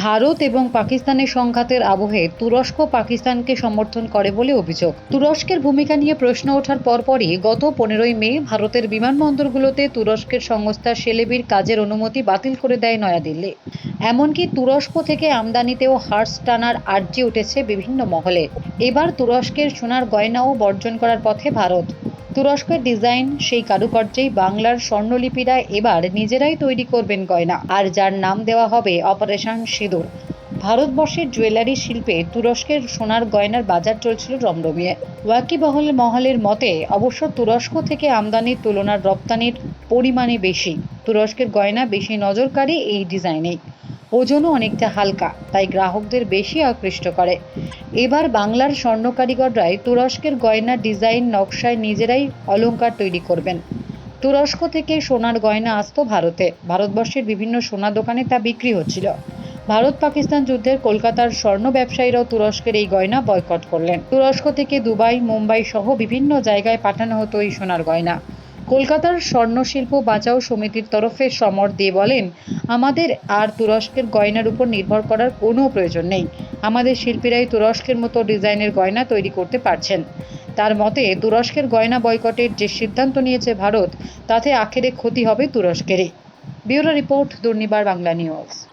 ভারত এবং পাকিস্তানের সংঘাতের আবহে তুরস্ক পাকিস্তানকে সমর্থন করে বলে অভিযোগ। তুরস্কের ভূমিকা নিয়ে প্রশ্ন ওঠার পরপরই গত পনেরোই মে ভারতের বিমানবন্দরগুলোতে তুরস্কের সংস্থা সেলেবির কাজের অনুমতি বাতিল করে দেয় নয়াদিল্লি। এমনকি তুরস্ক থেকে আমদানিতেও হার্স টানার আর্জি উঠেছে বিভিন্ন মহলে। এবার তুরস্কের সোনার গয়নাও বর্জন করার পথে ভারত। তুরস্কের ডিজাইন সেই কারুকার্যেই বাংলার স্বর্ণলিপিরা এবার নিজেরাই তৈরি করবেন গয়না। আর যার নাম দেওয়া হবে অপারেশন সিঁদুর। ভারতবর্ষের জুয়েলারি শিল্পে তুরস্কের সোনার গয়নার বাজার চলছিল রমরমিয়ে। ওয়াকিবহল মহলের মতে, অবশ্য তুরস্ক থেকে আমদানির তুলনার রপ্তানির পরিমাণে বেশি। তুরস্কের গয়না বেশি নজরকারী এই ডিজাইনেই। ওজনও অনেকটা হালকা, তাই গ্রাহকদের বেশি আকৃষ্ট করে। এবার বাংলার স্বর্ণ কারিগররাই তুরস্কের গয়না ডিজাইন নকশায় নিজেরাই অলঙ্কার তৈরি করবেন। তুরস্ক থেকে সোনার গয়না আসতো ভারতে। ভারতবর্ষের বিভিন্ন সোনা দোকানে তা বিক্রি হচ্ছিল। ভারত পাকিস্তান যুদ্ধের কলকাতার স্বর্ণ ব্যবসায়ীরাও তুরস্কের এই গয়না বয়কট করলেন। তুরস্ক থেকে দুবাই, মুম্বাই সহ বিভিন্ন জায়গায় পাঠানো হতো এই সোনার গয়না। কলকাতার স্বর্ণশিল্প বাঁচাও সমিতির তরফে সমর দিয়ে বলেন, আমাদের আর তুরস্কের গয়নার উপর নির্ভর করার কোনো প্রয়োজন নেই। আমাদের শিল্পীরাই তুরস্কের মতো ডিজাইনের গয়না তৈরি করতে পারছেন। তার মতে, তুরস্কের গয়না বয়কটের যে সিদ্ধান্ত নিয়েছে ভারত, তাতে আখেরে ক্ষতি হবে তুরস্কেরই। Bureau report, Durnibar Bangla news.